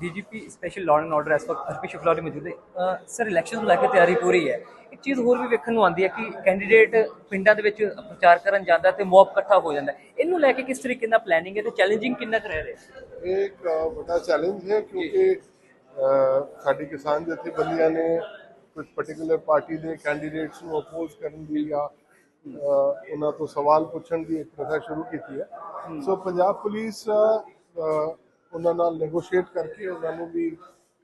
DGP special law and order ਵਕਤ ਹਰਪੀ ਸ਼ੁਕਲਾ ਜੀ ਮੌਜੂਦ ਹੈ ਸਰ ਇਲੈਕਸ਼ਨ ਨੂੰ ਲੈ ਕੇ ਤਿਆਰੀ ਪੂਰੀ ਹੈ। ਇੱਕ ਚੀਜ਼ ਹੋਰ ਵੀ ਵੇਖਣ ਨੂੰ ਆਉਂਦੀ ਹੈ ਕਿ ਕੈਂਡੀਡੇਟ ਪਿੰਡਾਂ ਦੇ ਵਿੱਚ ਪ੍ਰਚਾਰ ਕਰਨ ਜਾਂਦਾ ਤੇ ਮੌਬ ਇਕੱਠਾ ਹੋ ਜਾਂਦਾ। ਇਹਨੂੰ ਲੈ ਕੇ ਕਿਸ ਤਰੀਕੇ ਨਾਲ ਪਲੈਨਿੰਗ ਹੈ ਤੇ ਚੈਲੰਜਿੰਗ ਕਿੰਨਾ ਕੁ ਰਹਿ ਇਹ ਇੱਕ ਵੱਡਾ ਚੈਲੰਜ ਹੈ ਕਿਉਂਕਿ ਸਾਡੀ ਕਿਸਾਨ ਜਥੇਬੰਦੀਆਂ ਨੇ ਕੁਝ ਪਾਰਟਿਕੂਲਰ ਪਾਰਟੀ ਦੇ ਕੈਂਡੀਡੇਟਸ ਨੂੰ ਅਪੋਜ਼ ਕਰਨ ਦੀ ਜਾਂ ਉਹਨਾਂ ਤੋਂ ਸਵਾਲ ਪੁੱਛਣ ਦੀ ਇੱਕ ਪ੍ਰਥਾ ਸ਼ੁਰੂ ਕੀਤੀ ਹੈ। ਸੋ ਪੰਜਾਬ ਪੁਲਿਸ ਉਹਨਾਂ ਨਾਲ ਨੈਗੋਸ਼ੀਏਟ ਕਰਕੇ ਉਹਨਾਂ ਨੂੰ ਵੀ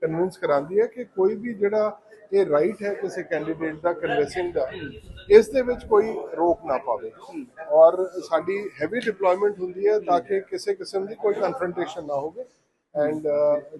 ਕਨਵਿੰਸ ਕਰਾਉਂਦੀ ਹੈ ਕਿ ਕੋਈ ਵੀ ਜਿਹੜਾ ਇਹ ਰਾਈਟ ਹੈ ਕਿਸੇ ਕੈਂਡੀਡੇਟ ਦਾ ਕਨਵੈਸਿੰਗ ਦਾ, ਇਸ ਦੇ ਵਿੱਚ ਕੋਈ ਰੋਕ ਨਾ ਪਾਵੇ। ਔਰ ਸਾਡੀ ਹੈਵੀ ਡਿਪਲੋਇਮੈਂਟ ਹੁੰਦੀ ਹੈ ਤਾਂ ਕਿ ਕਿਸੇ ਕਿਸਮ ਦੀ ਕੋਈ ਕਨਫਰੰਟੇਸ਼ਨ ਨਾ ਹੋਵੇ। ਐਂਡ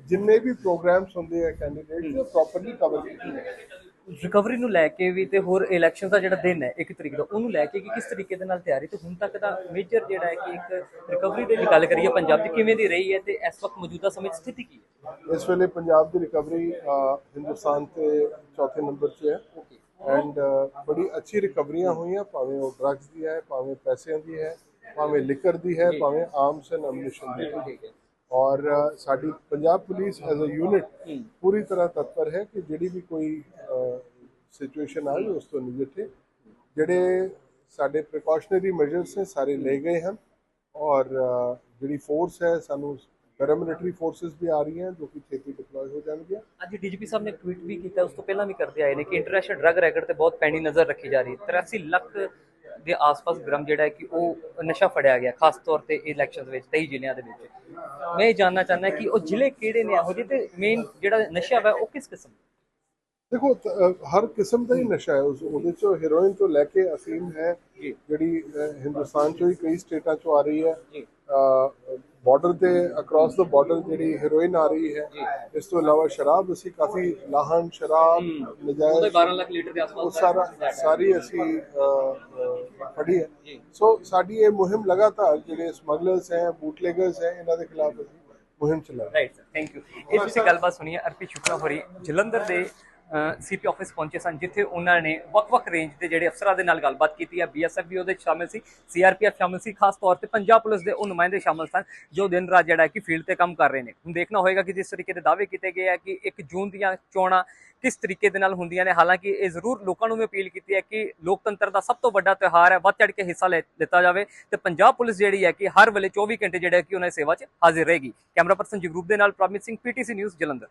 ਜਿੰਨੇ ਵੀ ਪ੍ਰੋਗਰਾਮਸ ਹੁੰਦੇ ਆ ਕੈਂਡੀਡੇਟਸ ਦੇ ਪ੍ਰੋਪਰਲੀ ਕਵਰ ਕੀਤੇ ਜਾਣ। ਰਿਕਵਰੀ ਨੂੰ ਲੈ ਕੇ ਵੀ ਤੇ ਹੋਰ ਇਲੈਕਸ਼ਨ ਦਾ ਜਿਹੜਾ ਦਿਨ ਹੈ ਇੱਕ ਤਰੀਕ ਦਾ ਉਹਨੂੰ ਲੈ ਕੇ ਕਿ ਕਿਸ ਤਰੀਕੇ ਦੇ ਨਾਲ ਤਿਆਰੀ? ਤੇ ਹੁਣ ਤੱਕ ਦਾ ਮੇਜਰ ਜਿਹੜਾ ਹੈ ਕਿ ਇੱਕ ਰਿਕਵਰੀ ਦੀ ਗੱਲ ਕਰੀਏ ਪੰਜਾਬ ਦੀ ਕਿਵੇਂ ਦੀ ਰਹੀ ਹੈ ਤੇ ਇਸ ਵਕਤ ਮੌਜੂਦਾ ਸਮੇਂ ਸਥਿਤੀ ਕੀ ਹੈ? ਇਸ ਵੇਲੇ ਪੰਜਾਬ ਦੀ ਰਿਕਵਰੀ ਹਿੰਦੁਸਤਾਨ ਤੇ ਚੌਥੇ ਨੰਬਰ 'ਤੇ ਹੈ। ਐਂਡ ਬੜੀ ਅੱਛੀ ਰਿਕਵਰੀਆਂ ਹੋਈਆਂ ਭਾਵੇਂ ਉਹ ਡਰੱਗਸ ਦੀ ਹੈ ਭਾਵੇਂ ਪੈਸਿਆਂ ਦੀ ਹੈ ਭਾਵੇਂ ਲਿਕਰ ਦੀ ਹੈ ਭਾਵੇਂ ਆਰਮਸ ਐਂਡ ਅਮਿਊਨਿਸ਼ਨ ਦੀ ਹੈ। ਔਰ ਸਾਡੀ Punjab police as a unit ਪੂਰੀ ਤਰ੍ਹਾਂ ਤਤਪਰ ਹੈ ਕਿ ਜਿਹੜੀ ਵੀ ਕੋਈ ਸਿਚੁਏਸ਼ਨ ਆਏ ਉਸ ਤੋਂ ਨਜਿੱਠੇ ਜਿਹੜੇ ਸਾਡੇ ਪ੍ਰੀਕਾਸ਼ਨਰੀ ਮੈਜਰਸ ਨੇ ਸਾਰੇ ਲਏ ਗਏ ਹਨ। ਔਰ ਜਿਹੜੀ ਫੋਰਸ ਹੈ ਸਾਨੂੰ ਪੈਰਾਮਿਲਟਰੀ ਫੋਰਸਸ ਵੀ ਆ ਰਹੀਆਂ ਜੋ ਕਿ ਛੇਤੀ ਡਿਪਲੋਏ ਹੋ ਜਾਣਗੀਆਂ। ਅੱਜ ਡੀਜੀਪੀ ਸਾਹਿਬ ਨੇ ਟਵੀਟ ਵੀ ਕੀਤਾ ਉਸ ਤੋਂ ਪਹਿਲਾਂ ਵੀ ਕਰਦੇ ਆਏ ਨੇ ਕਿ ਇੰਟਰਨੈਸ਼ਨਲ ਡਰੱਗ ਰੈਕਟ ਤੇ ਬਹੁਤ ਪੈਣੀ ਨਜ਼ਰ ਰੱਖੀ ਜਾ ਰਹੀ ਹੈ। 83 ਲੱਖ ਦੇ ਆਸ-ਪਾਸ ਗ੍ਰਾਮ ਜਿਹੜਾ ਹੈ ਕਿ ਉਹ ਨਸ਼ਾ ਫੜਿਆ ਗਿਆ ਖਾਸ ਤੌਰ ਤੇ ਇਲੈਕਸ਼ਨਸ ਵਿੱਚ 23 ਜ਼ਿਲ੍ਹਿਆਂ ਦੇ ਵਿੱਚ। ਮੈਂ ਇਹ ਜਾਨਣਾ ਚਾਹੁੰਦਾ ਕਿ ਉਹ ਜ਼ਿਲ੍ਹੇ ਕਿਹੜੇ ਨੇ? ਇਹੋ ਜਿਹੇ ਤੇ ਮੇਨ ਜਿਹੜਾ ਨਸ਼ਾ ਵਾ ਉਹ ਕਿਸ ਕਿਸਮ ਦਾ? ਦੇਖੋ ਹਰ ਕਿਸਮ ਦਾ ਹੀ ਨਸ਼ਾ ਹੈ। ਉਹਦੇ ਚੋਂ ਹੈਰੋਇਨ ਤੋਂ ਲੈ ਕੇ ਅਫੀਮ ਹੈ ਜਿਹੜੀ ਹਿੰਦੁਸਤਾਨ ਚੋਂ ਹੀ ਕਈ ਸਟੇਟਾਂ ਚੋਂ ਆ ਰਹੀ ਹੈ। ਬਾਰਡਰ ਤੇ ਅਕ੍ਰੋਸ ਦਾ ਬਾਰਡਰ ਜਿਹੜੀ ਹੈਰੋਇਨ ਆ ਰਹੀ ਹੈ ਇਸ ਤੋਂ ਇਲਾਵਾ ਸ਼ਰਾਬ ਅਸੀਂ ਕਾਫੀ ਲਾਹਨ ਸ਼ਰਾਬ ਨਜਾਇਜ਼ 12 ਲੱਖ ਲੀਟਰ ਦੇ ਆਸ-ਪਾਸ ਸਾਰਾ ਸਾਰੀ ਅਸੀਂ ਫੜੀ ਹੈ। ਸੋ ਸਾਡੀ ਇਹ ਮੁਹਿੰਮ ਲਗਾਤਾਰ ਜਿਹੜੇ ਸਮਗਲਰਸ ਹੈ ਬੂਟਲੇਗਰਸ ਹੈ ਇਹਨਾਂ ਦੇ ਖਿਲਾਫ ਅਸੀਂ ਮੁਹਿੰਮ ਚਲਾ ਰਹੇ ਹਾਂ। ਰਾਈਟ ਸਰ ਥੈਂਕ ਯੂ ਇਹ ਤੁਸੀਂ ਗੱਲਬਾਤ ਸੁਣੀ ਹੈ ਅਰਪੀ ਸ਼ੁਕਲਾ ਹੋਰੀ ਜਲੰਧਰ ਦੇ ਸੀਪੀ ਆਫਿਸ ਪਹੁੰਚੇ ਸਨ, ਜਿੱਥੇ ਉਹਨਾਂ ਨੇ ਵੱਖ-ਵੱਖ ਰੇਂਜ ਦੇ ਜਿਹੜੇ ਅਫਸਰਾਂ ਦੇ ਨਾਲ ਗੱਲਬਾਤ ਕੀਤੀ ਹੈ। ਬੀਐਸਐਫ ਵੀ ਉਹਦੇ 'ਚ ਸ਼ਾਮਿਲ ਸੀ ਸੀਆਰਪੀਐਫ ਸ਼ਾਮਿਲ ਸੀ, ਖਾਸ ਤੌਰ ਤੇ ਪੰਜਾਬ ਪੁਲਿਸ ਦੇ ਉਹ ਨੁਮਾਇੰਦੇ ਸ਼ਾਮਿਲ ਸਨ, ਜੋ ਦਿਨ ਰਾਤ ਜਿਹੜਾ ਹੈ ਕਿ ਫੀਲਡ ਤੇ ਕੰਮ ਕਰ ਰਹੇ ਨੇ। ਹੁਣ ਦੇਖਣਾ ਹੋਏਗਾ ਕਿ ਜਿਸ ਤਰੀਕੇ ਦੇ ਦਾਅਵੇ ਕੀਤੇ ਗਏ ਆ ਕਿ 1 ਜੂਨ ਦੀਆਂ ਚੋਣਾਂ ਕਿਸ ਤਰੀਕੇ ਦੇ ਨਾਲ ਹੁੰਦੀਆਂ ਨੇ। ਹਾਲਾਂਕਿ ਇਹ ਜ਼ਰੂਰ ਲੋਕਾਂ ਨੂੰ ਵੀ ਅਪੀਲ ਕੀਤੀ ਹੈ ਕਿ ਲੋਕਤੰਤਰ ਦਾ ਸਭ ਤੋਂ ਵੱਡਾ ਤਿਉਹਾਰ ਹੈ, ਵੱਧ ਚੜ ਕੇ ਹਿੱਸਾ ਲੈ ਲਿੱਤਾ ਜਾਵੇ ਤੇ ਪੰਜਾਬ ਪੁਲਿਸ ਜਿਹੜੀ ਹੈ ਕਿ ਹਰ ਵੇਲੇ 24 ਘੰਟੇ ਜਿਹੜਾ ਕਿ ਉਹਨਾਂ ਦੀ ਸੇਵਾ 'ਚ ਹਾਜ਼ਰ ਰਹੇਗੀ। ਕੈਮਰਾ ਪਰਸਨ ਜਗਰੂਪ ਦੇ ਨਾਲ ਪ੍ਰਮਿਤ ਪ੍ਰੋਮਿਸਿੰਗ ਪੀਟੀਸੀ ਨਿਊਜ਼ ਜਲੰਧਰ।